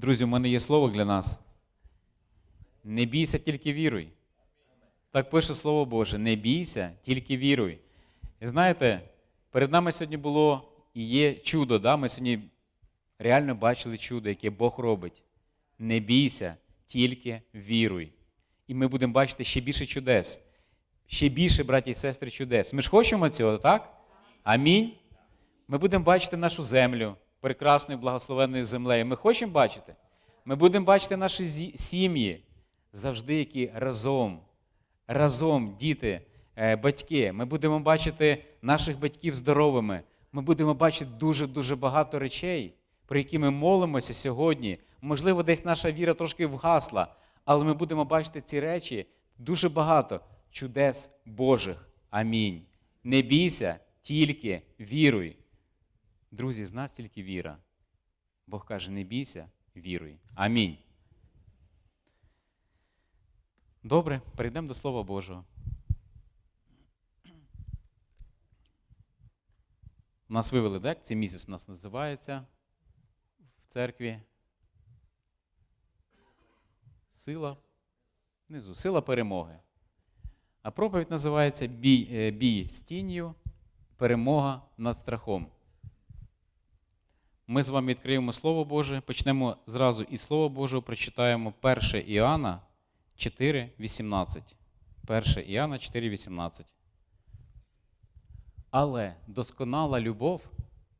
Друзі, у мене є слово для нас. Не бійся, тільки віруй. Так пише Слово Боже: не бійся, тільки віруй. І знаєте, перед нами сьогодні було і є чудо. Да? Ми сьогодні реально бачили чудо, яке Бог робить. Не бійся, тільки віруй. І ми будемо бачити ще більше чудес. Ще більше, браті і сестри, чудес. Ми ж хочемо цього, так? Амінь. Ми будемо бачити нашу землю, прекрасною благословенною землею. Ми хочемо бачити. Ми будемо бачити наші сім'ї, завжди які разом, разом, діти, е, батьки. Ми будемо бачити наших батьків здоровими. Ми будемо бачити дуже-дуже багато речей, про які ми молимося сьогодні. Можливо, десь наша віра трошки вгасла, але ми будемо бачити ці речі дуже багато чудес Божих. Амінь. Не бійся, тільки віруй. Друзі, з нас тільки віра. Бог каже: не бійся, віруй. Амінь. Добре, перейдемо до Слова Божого. У нас вивели дек, цей місяць у нас називається в церкві. Сила. Внизу. Сила перемоги. А проповідь називається Бій, е, бій з тінню, перемога над страхом. Ми з вами відкриємо Слово Боже, почнемо зразу із Слова Божого, прочитаємо 1 Іоанна 4, 18. 1 Іоанна 4, 18. Але досконала любов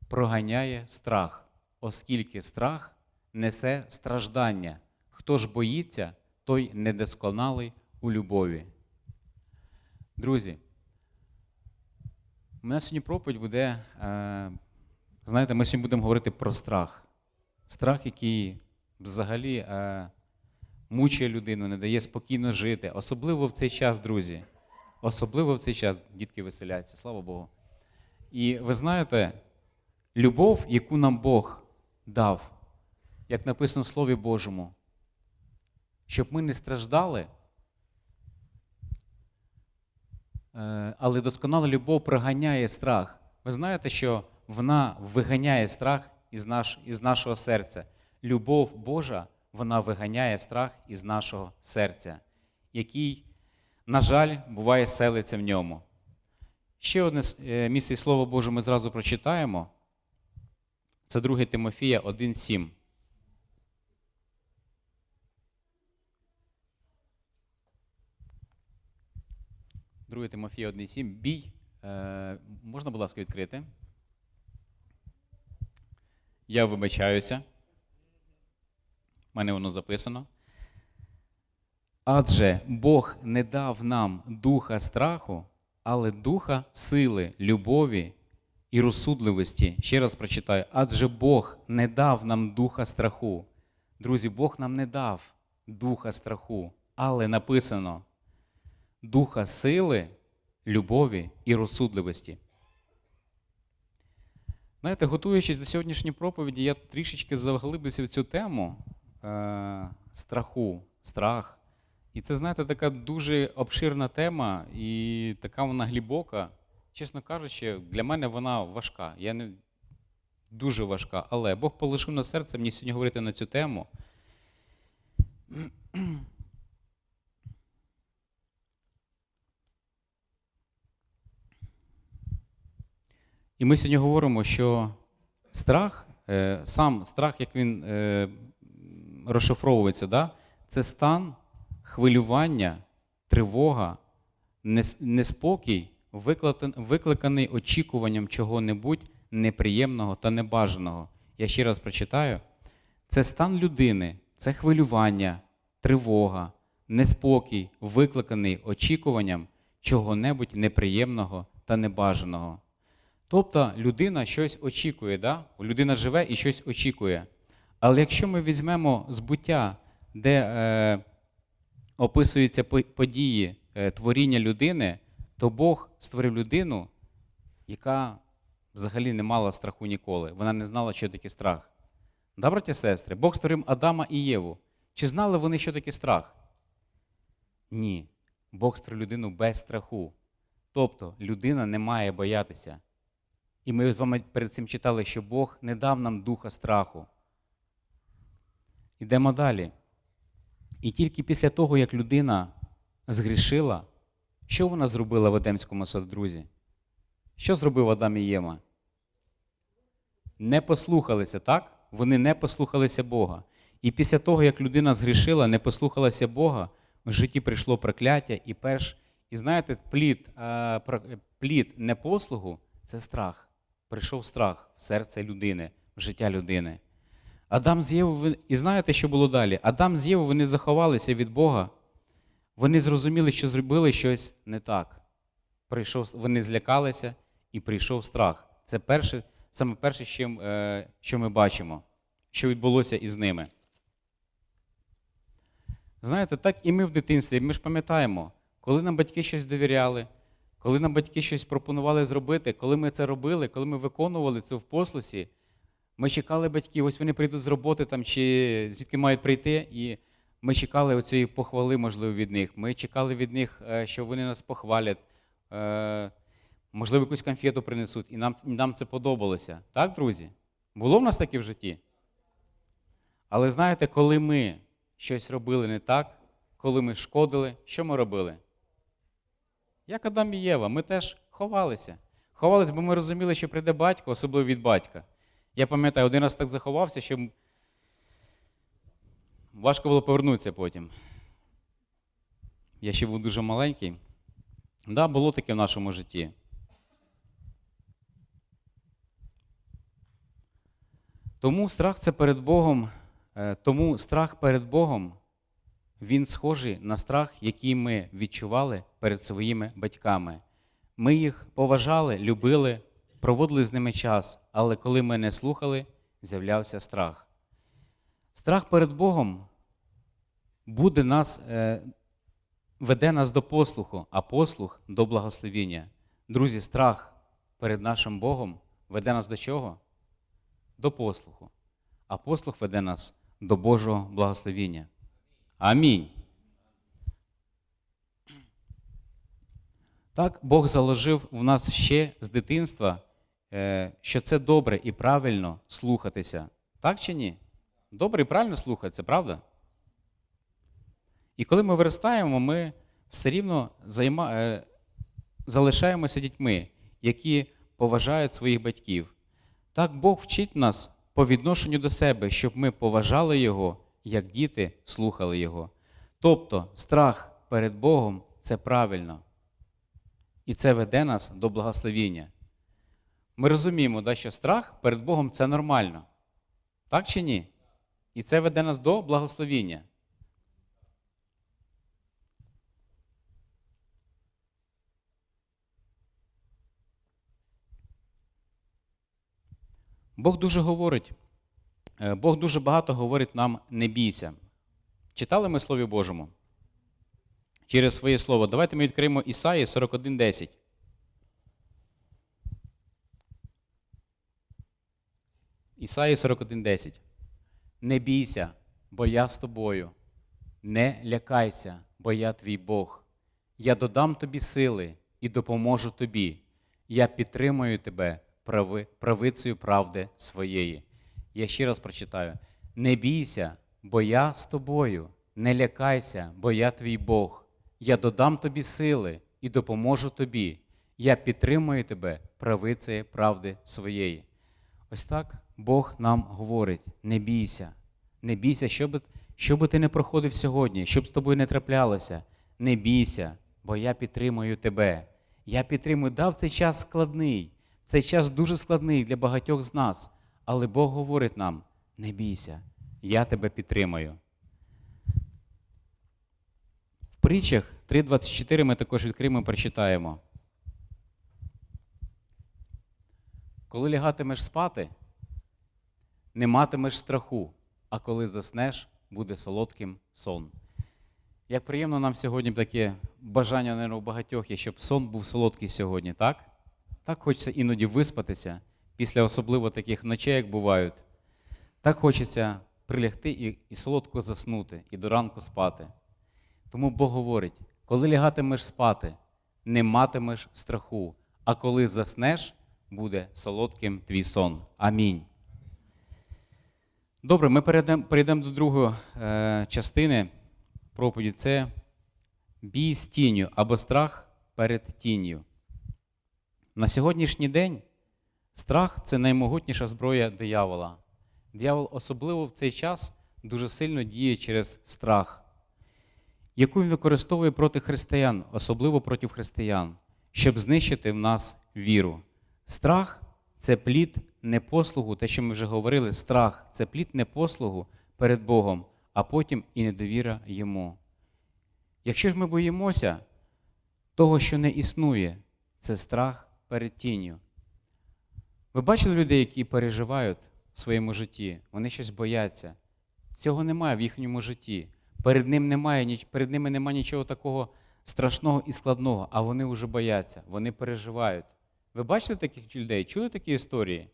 проганяє страх, оскільки страх несе страждання. Хто ж боїться, той недосконалий у любові. Друзі, у мене сьогодні проповідь буде. Е, знаєте, ми сьогодні будемо говорити про страх. Страх, який взагалі е, мучує людину, не дає спокійно жити. Особливо в цей час, друзі. Особливо в цей час дітки веселяться, слава Богу. І ви знаєте, любов, яку нам Бог дав, як написано в Слові Божому, щоб ми не страждали, е, але досконала любов проганяє страх. Ви знаєте, що вона виганяє страх із, наш, із нашого серця. Любов Божа, вона виганяє страх із нашого серця, який, на жаль, буває селиться в ньому. Ще одне е, місце Слова Боже ми зразу прочитаємо. Це 2 Тимофія 1,7. Друге Тимофія 1,7. Бій. Е, можна, будь ласка, відкрити? Я вибачаюся. У мене воно записано. Адже Бог не дав нам духа страху, але духа сили, любові і розсудливості. Ще раз прочитаю. Адже Бог не дав нам духа страху. Друзі, Бог нам не дав духа страху, але написано духа сили, любові і розсудливості. Знаєте, готуючись до сьогоднішньої проповіді, я трішечки заглибився в цю тему е, страху, страх. І це, знаєте, така дуже обширна тема і така вона глибока. Чесно кажучи, для мене вона важка. Я не дуже важка. Але Бог полишив на серце мені сьогодні говорити на цю тему. І ми сьогодні говоримо, що страх, е, сам страх, як він е, розшифровується, да? це стан хвилювання, тривога, неспокій, викликаний очікуванням чого-небудь неприємного та небажаного. Я ще раз прочитаю. Це стан людини, це хвилювання, тривога, неспокій, викликаний очікуванням чого-небудь неприємного та небажаного. Тобто людина щось очікує, да? людина живе і щось очікує. Але якщо ми візьмемо збуття, де е, описуються події е, творіння людини, то Бог створив людину, яка взагалі не мала страху ніколи. Вона не знала, що таке страх. Да, браті сестри, Бог створив Адама і Єву. Чи знали вони, що таке страх? Ні. Бог створив людину без страху. Тобто людина не має боятися. І ми з вами перед цим читали, що Бог не дав нам духа страху. Ідемо далі. І тільки після того, як людина згрішила, що вона зробила в Едемському саду, друзі? Що зробив Адам і Єва? Не послухалися, так? Вони не послухалися Бога. І після того, як людина згрішила, не послухалася Бога, в житті прийшло прокляття і перш. І знаєте, плід, плід непослугу це страх. Прийшов страх в серце людини, в життя людини. Адам з Євою, і знаєте, що було далі? Адам з Євою, вони заховалися від Бога. Вони зрозуміли, що зробили щось не так. Прийшов, вони злякалися і прийшов страх. Це перше, саме перше, е, що ми бачимо, що відбулося із ними. Знаєте, так і ми в дитинстві, ми ж пам'ятаємо, коли нам батьки щось довіряли, коли нам батьки щось пропонували зробити, коли ми це робили, коли ми виконували це в послусі, ми чекали батьків, ось вони прийдуть з роботи там, чи звідки мають прийти, і ми чекали оцієї похвали, можливо, від них. Ми чекали від них, е, що вони нас похвалять, е, можливо, якусь конфету принесуть, і нам, нам це подобалося. Так, друзі? Було в нас таке в житті? Але знаєте, коли ми щось робили не так, коли ми шкодили, що ми робили? Як Адам і Єва, ми теж ховалися. Ховалися, бо ми розуміли, що прийде батько, особливо від батька. Я пам'ятаю, один раз так заховався, що важко було повернутися потім. Я ще був дуже маленький. Так, да, було таке в нашому житті. Тому страх це перед Богом, е, тому страх перед Богом, він схожий на страх, який ми відчували перед своїми батьками. Ми їх поважали, любили, проводили з ними час, але коли ми не слухали, з'являвся страх. Страх перед Богом буде нас, е, веде нас до послуху, а послух до благословіння. Друзі, страх перед нашим Богом веде нас до чого? До послуху. А послух веде нас до Божого благословіння. Амінь. Так, Бог заложив в нас ще з дитинства, е, що це добре і правильно слухатися. Так чи ні? Добре і правильно слухатися, правда? І коли ми виростаємо, ми все рівно займа... е, залишаємося дітьми, які поважають своїх батьків. Так Бог вчить нас по відношенню до себе, щоб ми поважали Його, як діти слухали Його. Тобто страх перед Богом це правильно. І це веде нас до благословіння. Ми розуміємо, да, що страх перед Богом це нормально. Так чи ні? І це веде нас до благословіння. Бог дуже говорить, Бог дуже багато говорить нам не бійся. Читали ми Слові Божому? Через своє слово. Давайте ми відкриємо Ісаї 41.10. Ісаї 41.10. Не бійся, бо я з тобою. Не лякайся, бо я твій Бог. Я додам тобі сили і допоможу тобі. Я підтримую тебе прави, правицею правди своєї. Я ще раз прочитаю: не бійся, бо я з тобою. Не лякайся, бо я твій Бог. Я додам тобі сили і допоможу тобі. Я підтримую тебе правицею правди своєї. Ось так Бог нам говорить: не бійся, не бійся, що би, що би ти не проходив сьогодні, щоб з тобою не траплялося. Не бійся, бо я підтримую тебе. Я підтримую, дав цей час складний, цей час дуже складний для багатьох з нас. Але Бог говорить нам: не бійся, я тебе підтримую. В притчах 3.24 ми також відкриємо і прочитаємо. Коли лягатимеш спати, не матимеш страху, а коли заснеш, буде солодким сон. Як приємно нам сьогодні таке бажання, наверное, у багатьох є, щоб сон був солодкий сьогодні, так? Так хочеться іноді виспатися після особливо таких ночей, як бувають. Так хочеться прилягти і, і солодко заснути, і до ранку спати. Тому Бог говорить: коли лягатимеш спати, не матимеш страху, а коли заснеш, буде солодким твій сон. Амінь. Добре, ми перейдемо перейдемо до другої е, частини проповіді. Це бій з тінню або страх перед тінню. На сьогоднішній день страх це наймогутніша зброя диявола. Диявол особливо в цей час дуже сильно діє через страх, яку він використовує проти християн, особливо проти християн, щоб знищити в нас віру. Страх це плід непослугу, те, що ми вже говорили, страх це плід непослугу перед Богом, а потім і недовіра йому. Якщо ж ми боїмося того, що не існує, це страх перед тінню. Ви бачили людей, які переживають в своєму житті, вони щось бояться. Цього немає в їхньому житті. Перед, ним немає, перед ними немає нічого такого страшного і складного, а вони вже бояться, вони переживають. Ви бачили таких людей? Чули такі історії?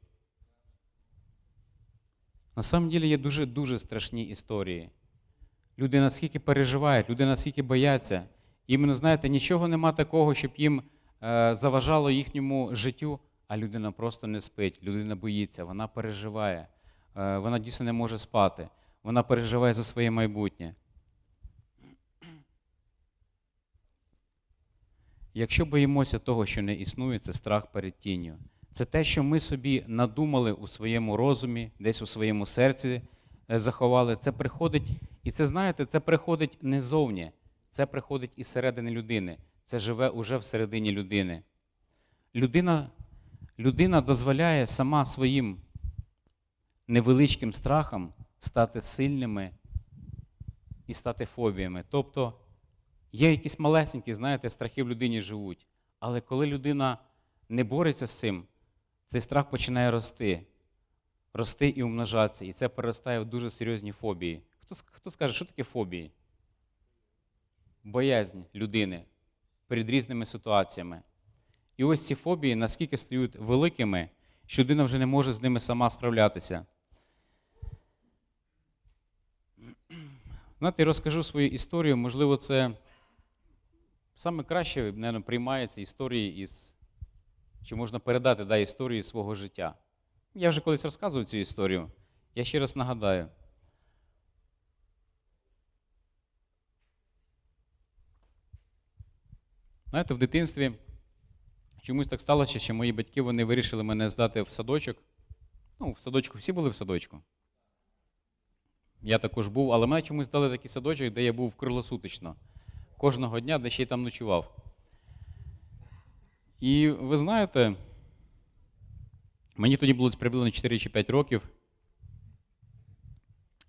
На самом деле є дуже-дуже страшні історії. Люди наскільки переживають, люди наскільки бояться. Іменно, знаєте, нічого нема такого, щоб їм е, заважало їхньому життю, а людина просто не спить, людина боїться, вона переживає, е, вона дійсно не може спати, вона переживає за своє майбутнє. Якщо боїмося того, що не існує, це страх перед тінню. Це те, що ми собі надумали у своєму розумі, десь у своєму серці е, заховали. Це приходить, і це знаєте, це приходить не зовні, це приходить із середини людини. Це живе уже всередині людини. Людина, людина дозволяє сама своїм невеличким страхам стати сильними і стати фобіями. Тобто є якісь малесенькі, знаєте, страхи в людині живуть. Але коли людина не бореться з цим, цей страх починає рости, рости і умножатися. І це переростає в дуже серйозні фобії. Хто, хто скаже, що таке фобії? Боязнь людини перед різними ситуаціями. І ось ці фобії наскільки стають великими, що людина вже не може з ними сама справлятися. Знаєте, я розкажу свою історію. Можливо, це саме краще, мабуть, приймається історії із. Чи можна передати да, історії свого життя. Я вже колись розказував цю історію. Я ще раз нагадаю. Знаєте, в дитинстві чомусь так сталося, що мої батьки вони вирішили мене здати в садочок. Ну, в садочку всі були в садочку. Я також був, але мене чомусь дали такий садочок, де я був круглосуточно. Кожного дня, де ще й там ночував. І ви знаєте, мені тоді було приблизно 4 чи 5 років.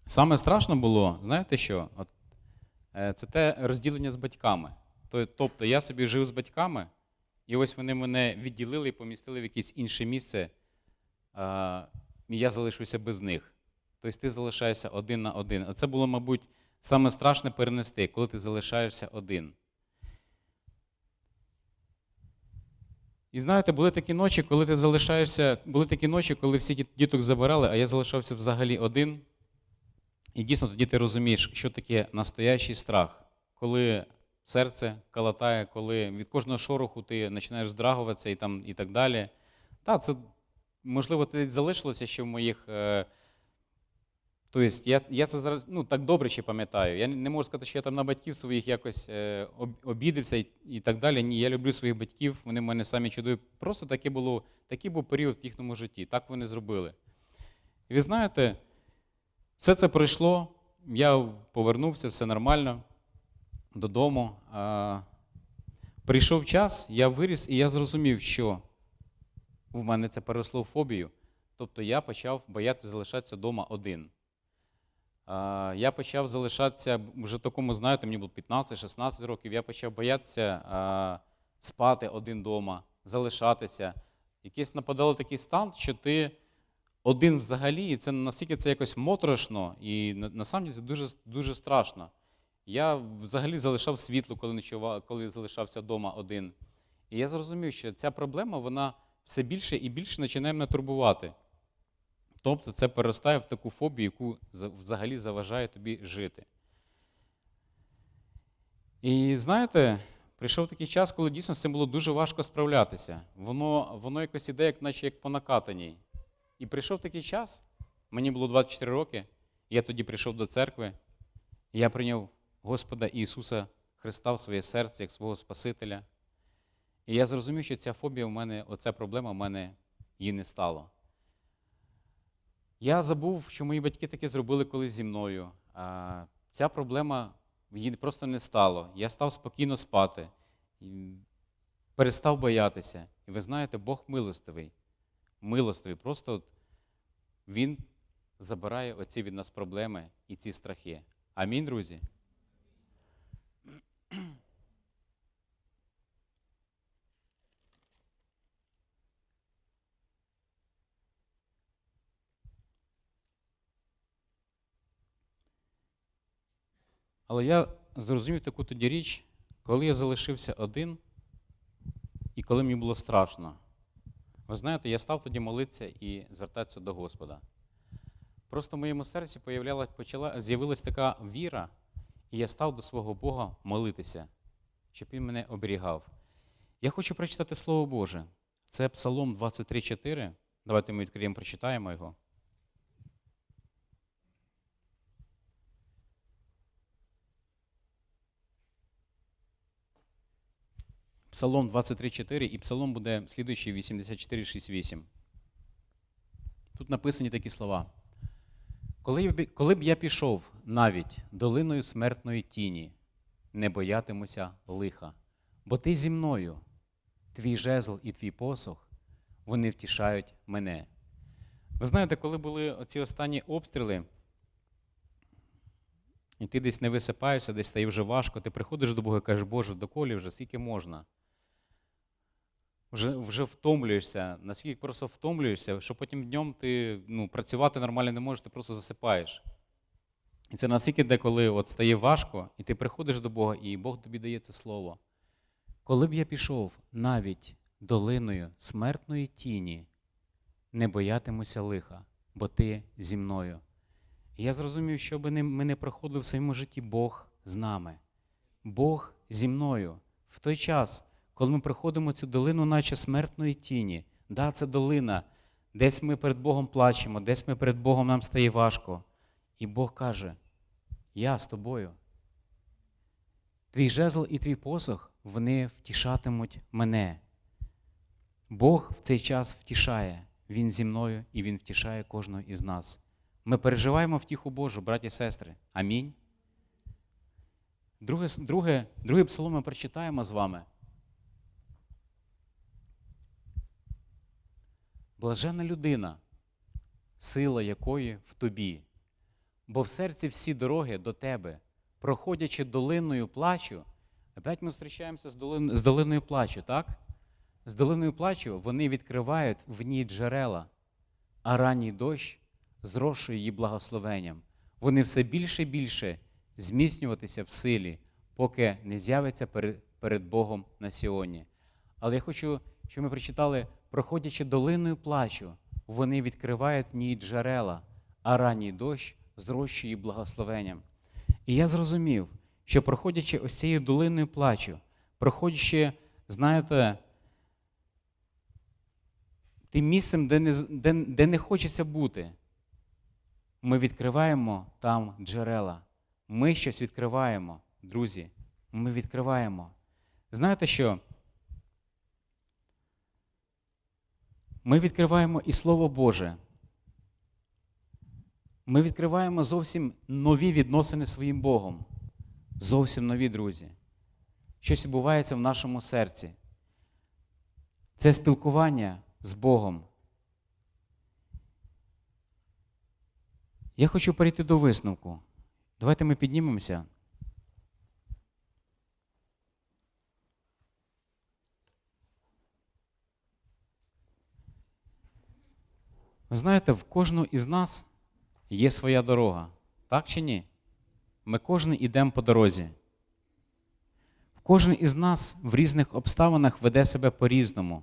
Саме страшно було, знаєте що? От, е, це те розділення з батьками. Тобто я собі жив з батьками, і ось вони мене відділили і помістили в якесь інше місце, і я залишився без них. Тобто ти залишаєшся один на один. А це було, мабуть, саме страшне перенести, коли ти залишаєшся один. І знаєте, були такі ночі, коли ти залишаєшся, були такі ночі, коли всі діток забирали, а я залишався взагалі один. І дійсно тоді ти розумієш, що таке настоящий страх, коли серце калатає, коли від кожного шороху ти починаєш здрагуватися і, там, і так далі. Так, це можливо це залишилося ще в моїх. Е, Тобто я, я це зараз ну, так добре ще пам'ятаю. Я не- можу сказати, що я там на батьків своїх якось е, об- обідався і, і так далі. Ні, я люблю своїх батьків, вони в мене самі чудові. Просто таке було, такий був період в їхньому житті. Так вони зробили. І ви знаєте, все це пройшло, я повернувся, все нормально додому. Прийшов час, я виріс і я зрозумів, що в мене це переросло в фобію. Тобто я почав боятися залишатися вдома один. Я почав залишатися вже такому, знаєте, мені було 15-16 років, я почав боятися спати один вдома, залишатися. Якийсь нападало такий стан, що ти один взагалі, і це настільки це якось моторошно, і на, насправді це дуже, дуже страшно. Я взагалі залишав світло, коли, ночував, коли залишався вдома один. І я зрозумів, що ця проблема вона все більше і більше починає мене турбувати. Тобто це переростає в таку фобію, яку взагалі заважає тобі жити. І знаєте, прийшов такий час, коли дійсно з цим було дуже важко справлятися. Воно, воно якось іде, як, наче як по накатаній. І прийшов такий час, Мені було 24 роки, я тоді прийшов до церкви, я прийняв Господа Ісуса Христа в своє серце як свого Спасителя. І я зрозумів, що ця фобія в мене, оця проблема в мене її не стало. Я забув, що мої батьки таке зробили колись зі мною. А ця проблема її просто не стало. Я став спокійно спати, перестав боятися. І ви знаєте, Бог милостивий. Милостивий. Просто от Він забирає оці від нас проблеми і ці страхи. Амінь, друзі. Але я зрозумів таку тоді річ, коли я залишився один і коли мені було страшно. Ви знаєте, я став тоді молитися і звертатися до Господа. Просто в моєму серці з'явилась така віра, і я став до свого Бога молитися, щоб Він мене оберігав. Я хочу прочитати Слово Боже. Це Псалом 23,4. Давайте ми відкриємо, прочитаємо його. Псалом 23,4 і псалом буде слідуючий 84,6,8. Тут написані такі слова. Коли, б- коли б я пішов навіть долиною смертної тіні, не боятимуся лиха, бо ти зі мною, твій жезл і твій посох, вони втішають мене. Ви знаєте, коли були оці останні обстріли, і ти десь не висипаєшся, десь стає вже важко, ти приходиш до Бога і кажеш, Боже, доколі вже скільки можна. Вже, вже втомлюєшся, наскільки просто втомлюєшся, що потім днем ти ну, працювати нормально не можеш, ти просто засипаєш. І це настільки деколи от стає важко, і ти приходиш до Бога, і Бог тобі дає це слово. Коли б я пішов навіть долиною смертної тіні, не боятимуся лиха, бо ти зі мною. І я зрозумів, що би ми не проходили в своєму житті, Бог з нами. Бог зі мною. В той час, коли ми проходимо цю долину, наче смертної тіні, да, це долина, десь ми перед Богом плачемо, десь ми перед Богом нам стає важко. І Бог каже: Я з тобою. Твій жезл і твій посох, вони втішатимуть мене. Бог в цей час втішає. Він зі мною і Він втішає кожного із нас. Ми переживаємо втіху Божу, браті і сестри. Амінь. Друге, друге, другий псалом ми прочитаємо з вами. Блажена людина, сила якої в тобі, бо в серці всі дороги до тебе, проходячи долиною плачу, опять ми зустрічаємося з, долин, з долиною плачу, так? З долиною плачу вони відкривають в ній джерела, а ранній дощ зрошує її благословенням. Вони все більше і більше зміцнюватися в силі, поки не з'явиться перед, Богом на Сіоні. Але я хочу, щоб ми прочитали, проходячи долиною плачу, вони відкривають в ній джерела, а ранній дощ зрощує благословенням. І я зрозумів, що проходячи ось цією долиною плачу, проходячи, знаєте, тим місцем, де не, де, де не хочеться бути, ми відкриваємо там джерела. Ми щось відкриваємо, друзі. Ми відкриваємо. Знаєте що? Ми відкриваємо і Слово Боже. Ми відкриваємо зовсім нові відносини зі своїм Богом. Зовсім нові, друзі. Щось відбувається в нашому серці. Це спілкування з Богом. Я хочу перейти до висновку. Давайте ми піднімемося. Ви знаєте, в кожного із нас є своя дорога. Так чи ні? Ми кожен ідемо по дорозі. Кожен із нас в різних обставинах веде себе по-різному.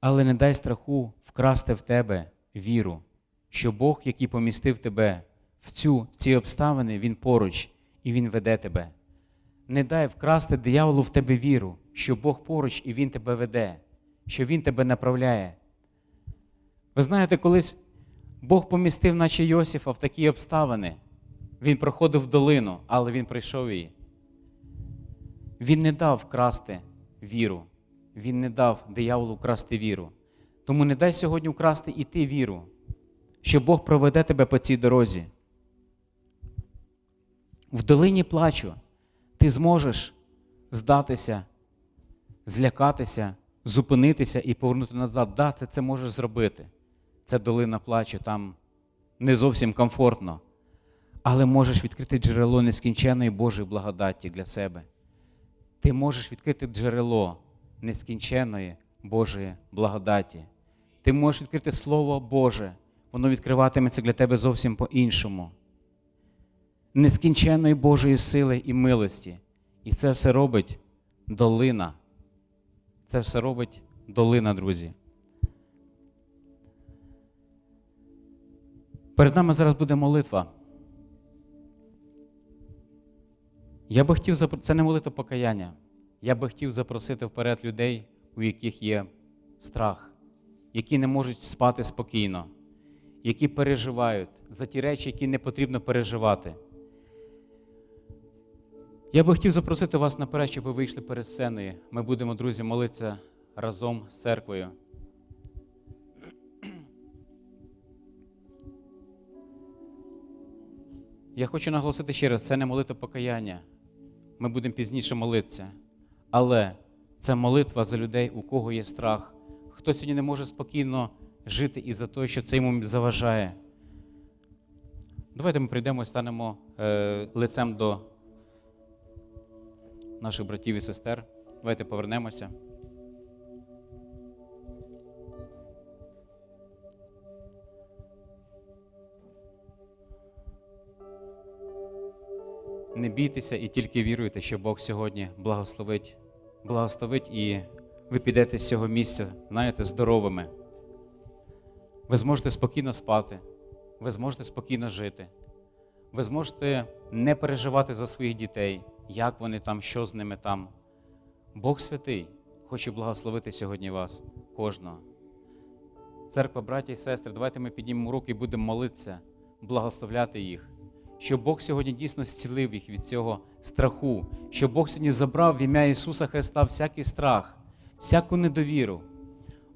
Але не дай страху вкрасти в тебе віру, що Бог, який помістив тебе в, цю, в ці обставини, Він поруч і Він веде тебе. Не дай вкрасти дияволу в тебе віру, що Бог поруч і Він тебе веде, що Він тебе направляє. Ви знаєте, колись Бог помістив, наче Йосифа, в такі обставини. Він проходив долину, але він прийшов її. Він не дав вкрасти віру. Він не дав дияволу вкрасти віру. Тому не дай сьогодні вкрасти і ти віру, що Бог проведе тебе по цій дорозі. В долині плачу ти зможеш здатися, злякатися, зупинитися і повернути назад. Да, це, це можеш зробити. Це долина плачу, там не зовсім комфортно. Але можеш відкрити джерело нескінченної Божої благодаті для себе. Ти можеш відкрити джерело нескінченної Божої благодаті. Ти можеш відкрити Слово Боже, воно відкриватиметься для тебе зовсім по-іншому. Нескінченної Божої сили і милості. І це все робить долина. Це все робить долина, друзі. Перед нами зараз буде молитва. Я би хотів запро- це не молитва покаяння. Я би хотів запросити вперед людей, у яких є страх, які не можуть спати спокійно, які переживають за ті речі, які не потрібно переживати. Я би хотів запросити вас наперед, щоб ви вийшли перед сценою. Ми будемо, друзі, молитися разом з церквою. Я хочу наголосити ще раз, це не молитва покаяння. Ми будемо пізніше молитися. Але це молитва за людей, у кого є страх. Хто сьогодні не може спокійно жити із-за того, що це йому заважає. Давайте ми прийдемо і станемо е, лицем до наших братів і сестер. Давайте повернемося. Не бійтеся і тільки віруйте, що Бог сьогодні благословить, благословить і ви підете з цього місця, знаєте, здоровими. Ви зможете спокійно спати, ви зможете спокійно жити, ви зможете не переживати за своїх дітей, як вони там, що з ними там. Бог святий хоче благословити сьогодні вас, кожного. Церква, браті і сестри, давайте ми піднімемо руки і будемо молитися, благословляти їх щоб Бог сьогодні дійсно зцілив їх від цього страху, щоб Бог сьогодні забрав в ім'я Ісуса Христа всякий страх, всяку недовіру.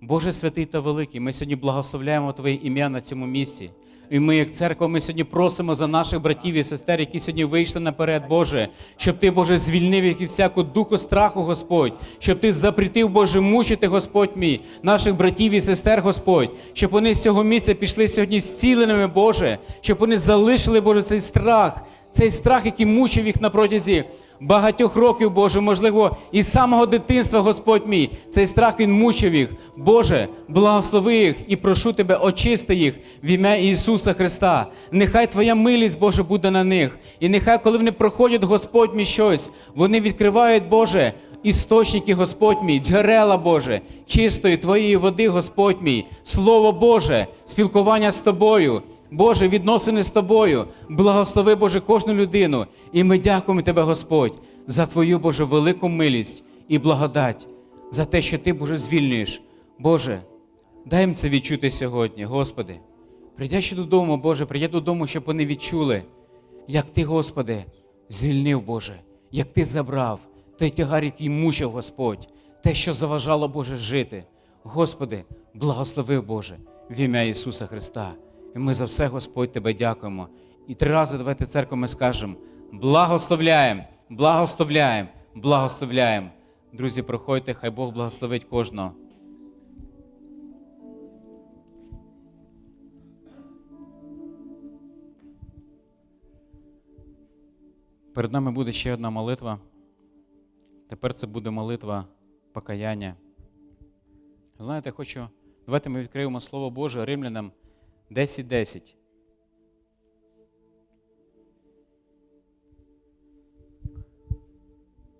Боже святий та великий, ми сьогодні благословляємо Твоє ім'я на цьому місці. І ми, як церква, ми сьогодні просимо за наших братів і сестер, які сьогодні вийшли наперед, Боже, щоб Ти, Боже, звільнив їх від всякого духу страху, Господь, щоб Ти запретив, Боже, мучити, Господь мій, наших братів і сестер, Господь, щоб вони з цього місця пішли сьогодні зціленими, Боже, щоб вони залишили, Боже, цей страх, цей страх, який мучив їх на протязі багатьох років, Боже, можливо, і з самого дитинства, Господь мій, цей страх він мучив їх. Боже, благослови їх і прошу Тебе, очисти їх в ім'я Ісуса Христа. Нехай Твоя милість, Боже, буде на них. І нехай, коли вони проходять, Господь мій щось, вони відкривають, Боже. Істочники, Господь мій, джерела Боже, чистої Твоєї води, Господь мій, Слово Боже, спілкування з Тобою. Боже, відносини з тобою. Благослови, Боже, кожну людину. І ми дякуємо Тебе, Господь, за Твою, Боже, велику милість і благодать, за те, що Ти, Боже, звільнюєш. Боже, дай їм це відчути сьогодні, Господи. Прийдячи додому, Боже, прийди додому, щоб вони відчули, як Ти, Господи, звільнив, Боже, як Ти забрав той тягар, який мучив Господь, те, що заважало, Боже, жити. Господи, благослови, Боже, в ім'я Ісуса Христа. І ми за все, Господь, Тебе дякуємо. І три рази давайте церкву ми скажемо: благословляємо, благословляємо, благословляємо. Друзі, проходьте, хай Бог благословить кожного. Перед нами буде ще одна молитва. Тепер це буде молитва покаяння. Знаєте, хочу. Давайте ми відкриємо Слово Боже римлянам 10.10.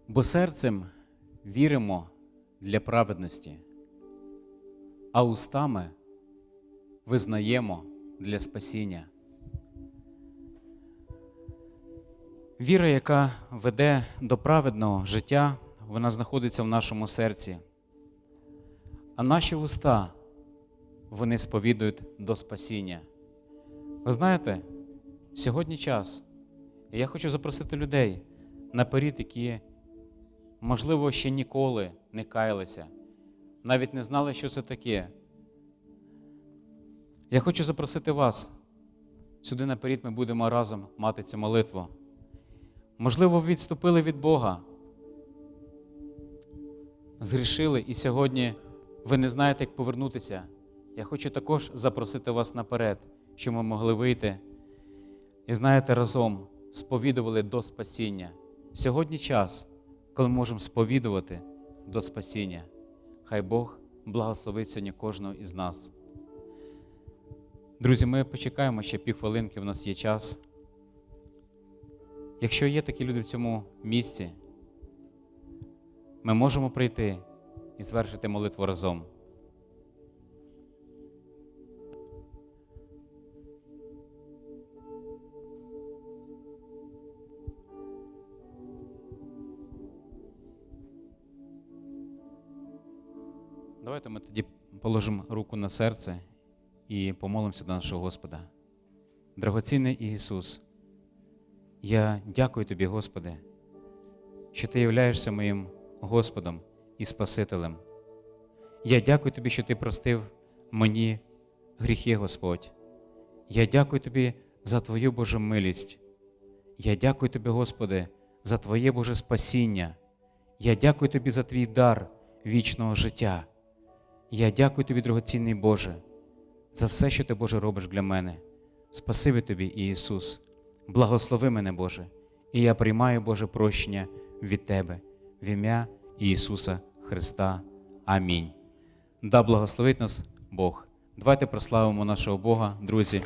Бо серцем віримо для праведності, а устами визнаємо для спасіння. Віра, яка веде до праведного життя, вона знаходиться в нашому серці. А наші уста вони сповідують до спасіння. Ви знаєте, сьогодні час. І я хочу запросити людей наперед, які, можливо, ще ніколи не каялися, навіть не знали, що це таке. Я хочу запросити вас. Сюди наперед ми будемо разом мати цю молитву. Можливо, ви відступили від Бога, згрішили, і сьогодні ви не знаєте, як повернутися. Я хочу також запросити вас наперед, щоб ми могли вийти і знаєте, разом сповідували до спасіння. Сьогодні час, коли ми можемо сповідувати до спасіння. Хай Бог благословить сьогодні кожного із нас. Друзі, ми почекаємо ще півхвилинки, у нас є час. Якщо є такі люди в цьому місці, ми можемо прийти і звершити молитву разом. Давайте ми тоді положимо руку на серце і помолимося до нашого Господа. Драгоцінний Ісус, я дякую Тобі, Господи, що Ти являєшся моїм Господом і Спасителем. Я дякую Тобі, що Ти простив мені гріхи, Господь. Я дякую Тобі за Твою Божу милість. Я дякую Тобі, Господи, за Твоє Боже спасіння. Я дякую Тобі за Твій дар вічного життя. Я дякую Тобі, дорогоцінний Боже, за все, що Ти, Боже, робиш для мене. Спасибі Тобі, Ісус. Благослови мене, Боже, і я приймаю Боже прощення від Тебе в ім'я Ісуса Христа. Амінь. Да благословить нас Бог. Давайте прославимо нашого Бога, друзі.